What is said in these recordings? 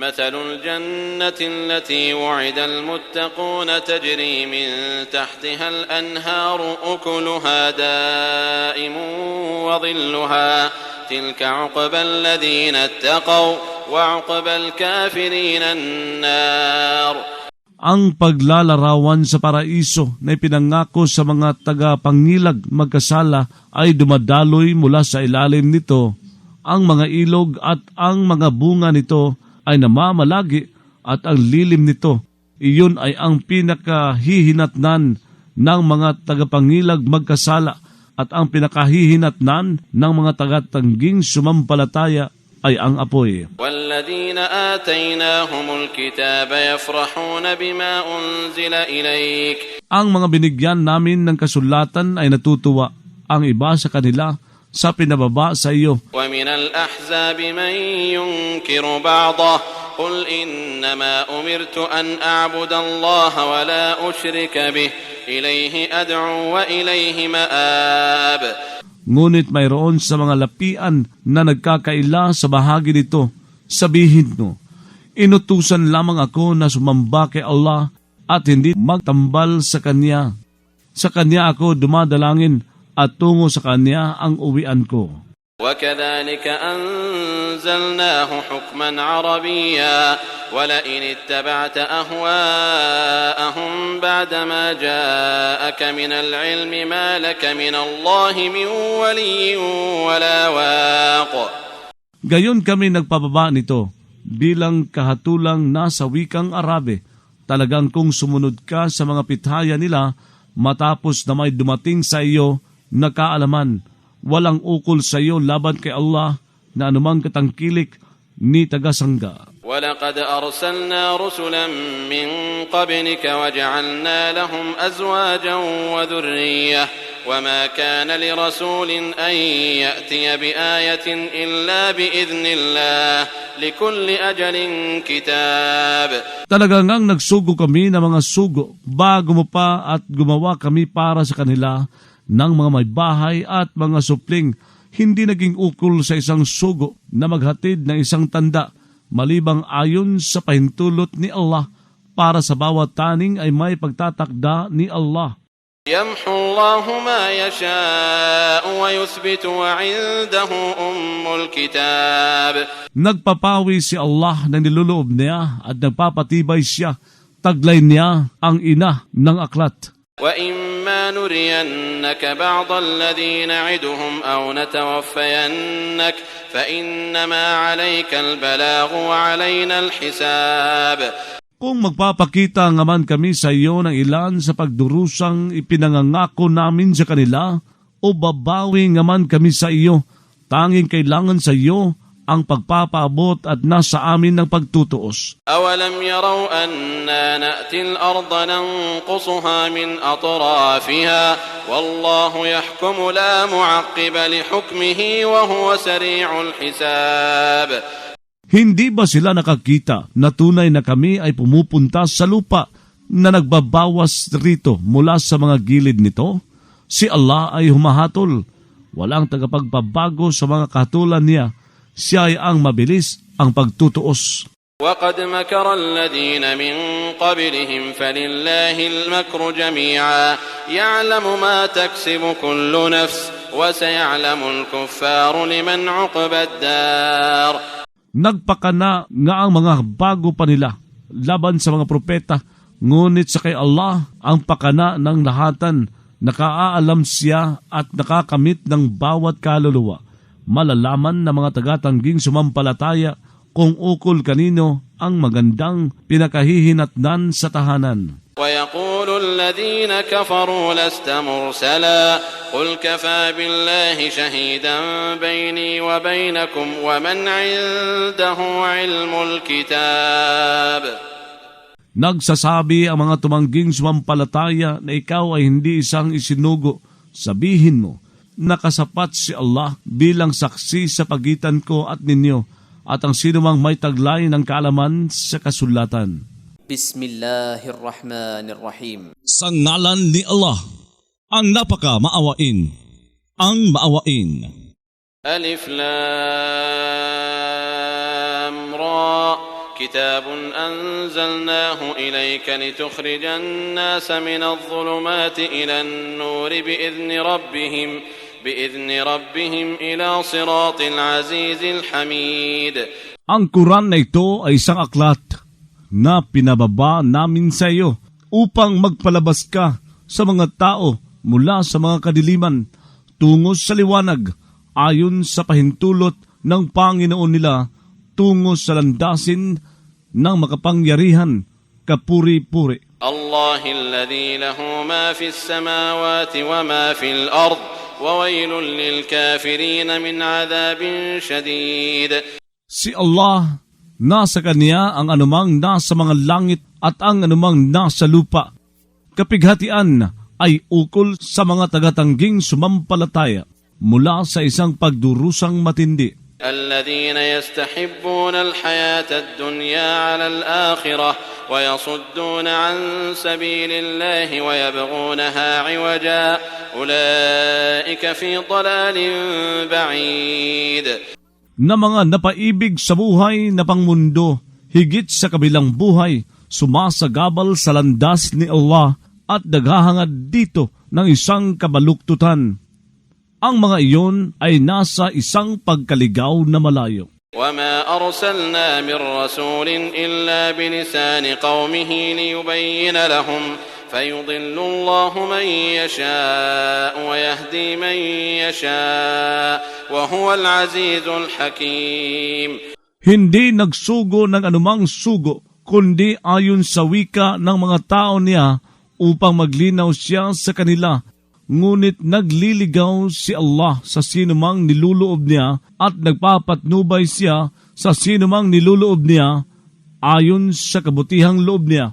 مثل الجنة التي وعد المتقون تجري من تحتها الأنهار أكلها دائم وظلها تلك عقبى الذين اتقوا وعقبى الكافرين النار ang paglalarawan sa paraiso na ipinangako sa mga taga-pangilag magkasala ay dumadaloy mula sa ilalim nito. Ang mga ilog at ang mga bunga nito ay namamalagi at ang lilim nito. Iyon ay ang pinakahihinatnan ng mga tagapangilag magkasala at ang pinakahihinatnan ng mga taga-tangging sumampalataya ay ang apoy. والذين آتيناهم الكتاب يفرحون بما أنزل إليك Ang mga binigyan namin ng kasulatan ay natutuwa. Ang iba sa kanila sa pinababa sa iyo. ومن الأحزاب من ينكر بعضه قل إنما أمرت أن أعبد الله ولا أشرك به إليه أدعو وإليه مآب Ngunit mayroon sa mga lapian na nagkakaila sa bahagi nito. Sabihin mo, inutusan lamang ako na sumamba kay Allah at hindi magtambal sa Kanya. Sa Kanya ako dumadalangin at tungo sa Kanya ang uwian ko. وكذلك أنزلناه حكما عربيا ولئن اتبعت أهواءهم بعدما جاءك من العلم ما لك من الله من ولي ولا واق Gayon kami nagpababa nito bilang kahatulang nasa wikang Arabe. Talagang kung sumunod ka sa mga pithaya nila matapos na may dumating sa iyo na kaalaman, walang ukol sa iyo laban kay Allah na anumang katangkilik ni tagasangga. ولقد أرسلنا رسلا من قبلك وجعلنا لهم أزواجا وذرية وما كان لرسول أن يأتي بآية إلا بإذن الله لكل أجل كتاب Talaga ngang nagsugo kami ng mga sugo bago mo pa at gumawa kami para sa kanila ng mga may bahay at mga supling. Hindi naging ukol sa isang sugo na maghatid ng isang tanda malibang ayon sa pahintulot ni Allah para sa bawat taning ay may pagtatakda ni Allah. يمحو الله ما يشاء ويثبت وعنده أم الكتاب Nagpapawi si Allah ng niluloob niya at nagpapatibay siya. Taglay niya ang ina ng aklat. وإما نرينك بعض الذي نعدهم أو نتوفينك فإنما عليك البلاغ وعلينا الحساب Kung magpapakita nga man kami sa iyo ng ilan sa pagdurusang ipinangangako namin sa kanila, o babawi nga man kami sa iyo, tanging kailangan sa iyo ang pagpapaabot at nasa amin ng pagtutuos. Awalam yaraw anna na'ti al-arda nanqusuha min atrafiha wallahu yahkumu la mu'aqqiba li hukmihi wa huwa sari'ul hisab. Hindi ba sila nakakita na tunay na kami ay pumupunta sa lupa na nagbabawas rito mula sa mga gilid nito? Si Allah ay humahatol, walang tagapagpabago sa mga katulad niya Siya ay ang mabilis ang pagtutuos. وقد مكر الذين من قبلهم فلله المكر جميعا يعلم ما تكسب كل نفس وسيعلم الكفار لمن عقبى الدار Nagpakana nga ang mga bago pa nila laban sa mga propeta, ngunit sa kay Allah ang pakana ng lahatan, nakaalam siya at nakakamit ng bawat kaluluwa. Malalaman ng mga tagatangging sumampalataya kung ukol kanino ang magandang pinakahihinatnan sa tahanan. ويقول الذين كفروا لست مرسلا قل كفى بالله شهيدا بيني وبينكم ومن عنده علم الكتاب Nagsasabi ang mga tumangging sumampalataya na ikaw ay hindi isang isinugo. Sabihin mo, nakasapat si Allah bilang saksi sa pagitan ko at ninyo at ang sinumang may taglay ng kaalaman sa kasulatan. بسم الله الرحمن الرحيم Sa ngalan ni Allah, ang napaka maawain, ang maawain. ألف لام را كتاب أنزلناه إليك لتخرج الناس من الظلمات إلى النور بإذن ربهم بإذن ربهم إلى صراط العزيز الحميد Ang Quran na ito ay isang aklat na pinababa namin sa iyo upang magpalabas ka sa mga tao mula sa mga kadiliman tungo sa liwanag ayon sa pahintulot ng Panginoon nila tungo sa landasin ng makapangyarihan kapuri-puri. الله الذي له ما في السماوات وما في الأرض وويل للكافرين من عذاب شديد Si Allah, nasa Kanya ang anumang nasa mga langit at ang anumang nasa lupa. Kapighatian ay ukol sa mga tagatangging sumampalataya mula sa isang pagdurusang matindi. الذين يستحبون الحياة الدنيا على الآخرة ويصدون عن سبيل الله ويبغونها عوجا أولئك في ضلال بعيد na mga napaibig sa buhay na pangmundo, higit sa kabilang buhay, sumasagabal sa landas ni Allah at naghahangad dito ng isang kabaluktutan. Ang mga iyon ay nasa isang pagkaligaw na malayo. وما أرسلنا من رسول إلا بلسان قومه ليبين لهم فيضل الله من يشاء ويهدي من يشاء وهو العزيز الحكيم Hindi nagsugo ng anumang sugo, kundi ayon sa wika ng mga tao niya upang maglinaw siya sa kanila. Ngunit nagliligaw si Allah sa sinumang niluloob niya at nagpapatnubay siya sa sinumang niluloob niya ayon sa kabutihang loob niya.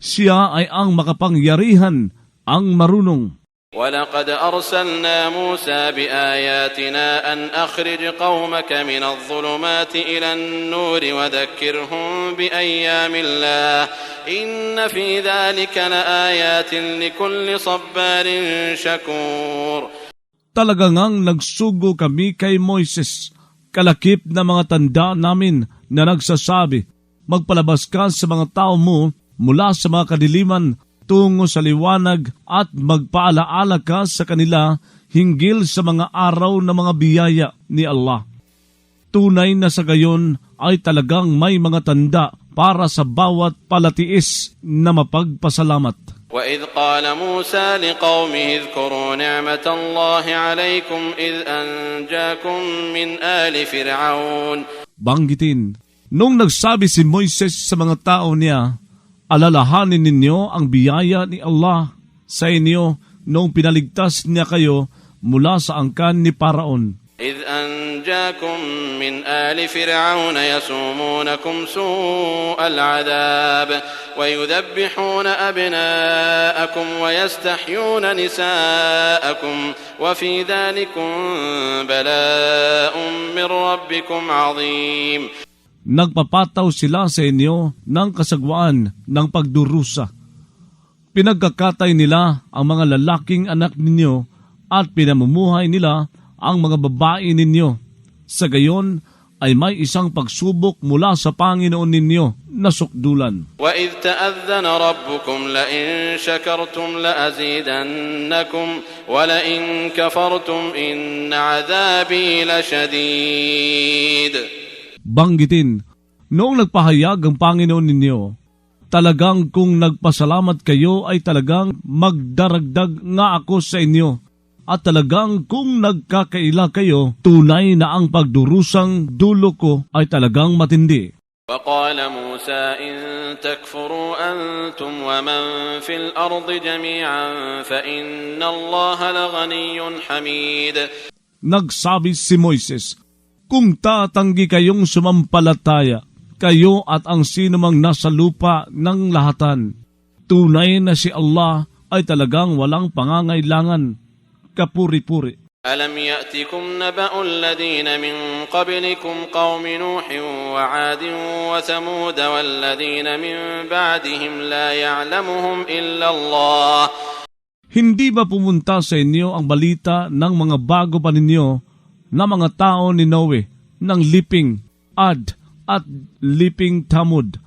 Siya ay ang makapangyarihan, ang marunong. ولقد أرسلنا موسى بآياتنا أن أخرج قومك من الظلمات إلى النور وذكرهم بأيام الله إن في ذلك لآيات لكل صبار شكور Talaga ngang nagsugo kami kay Moises, kalakip na mga tanda namin na nagsasabi, magpalabas ka sa mga tao mo mula sa mga kadiliman tungo sa liwanag at magpaalaala ka sa kanila hinggil sa mga araw na mga biyaya ni Allah. Tunay na sa gayon ay talagang may mga tanda para sa bawat palatiis na mapagpasalamat. وإذ قال موسى لقومه اذكروا نعمة الله عليكم إذ أنجاكم من آل فرعون banggitin. Nung nagsabi si Moises sa mga tao niya, alalahanin ninyo ang biyaya ni Allah sa inyo nung pinaligtas niya kayo mula sa angkan ni Paraon. إذ أنجاكم من آل فرعون يسومونكم سوء العذاب ويذبحون أبناءكم ويستحيون نساءكم وفي ذلكم بلاء من ربكم عظيم Nagpapataw sila sa inyo ng kasagwaan ng pagdurusa. Pinagkakatay nila ang mga lalaking anak ninyo at pinamumuhay nila ang mga babae ninyo. Sa gayon ay may isang pagsubok mula sa Panginoon ninyo na sukdulan. وإذ تأذن ربكم لئن شكرتم لأزيدنكم ولئن كفرتم إن عذابي لشديد Banggitin, noong nagpahayag ang Panginoon ninyo, talagang kung nagpasalamat kayo ay talagang magdaragdag nga ako sa inyo. At talagang kung nagkakaila kayo, tunay na ang pagdurusang dulo ko ay talagang matindi. وقال موسى إن تكفروا أنتم ومن في الأرض جميعا فإن الله لغني حميد Nagsabi si Moises, Kung tatanggi kayong sumampalataya, kayo at ang sinumang nasa lupa ng lahatan, tunay na si Allah ay talagang walang pangangailangan, kapuri-puri. ألم يأتكم نبأ الذين من قبلكم قوم نوح وعاد وثمود والذين من بعدهم لا يعلمهم إلا الله Hindi ba pumunta sa inyo ang balita ng mga bago pa ninyo na mga tao ni Noe, ng Liping, Ad, at liping tamud.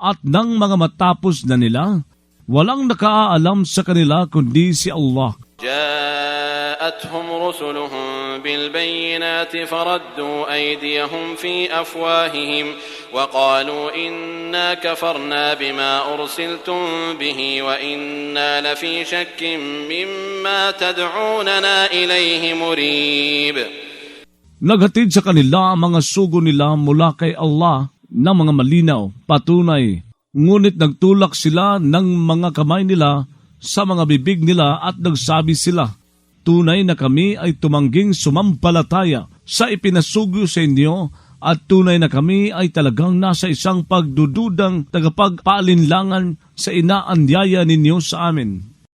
At nang mga matapos na nila, walang nakaalam sa kanila kundi si Allah. جاءتهم رسلهم بالبينات فردوا أيديهم في أفواههم وقالوا إنا كفرنا بما أرسلتم به وإنا لفي شك مما تدعوننا إليه مريب Naghatid sa kanila ang mga sugo nila mula kay Allah na mga malinaw, patunay. Ngunit nagtulak sila ng mga kamay nila sa mga bibig nila at nagsabi sila, Tunay na kami ay tumangging sumampalataya sa ipinasugo sa inyo at tunay na kami ay talagang nasa isang pagdududang tagapagpaalinlangan sa inaanyaya ninyo sa amin.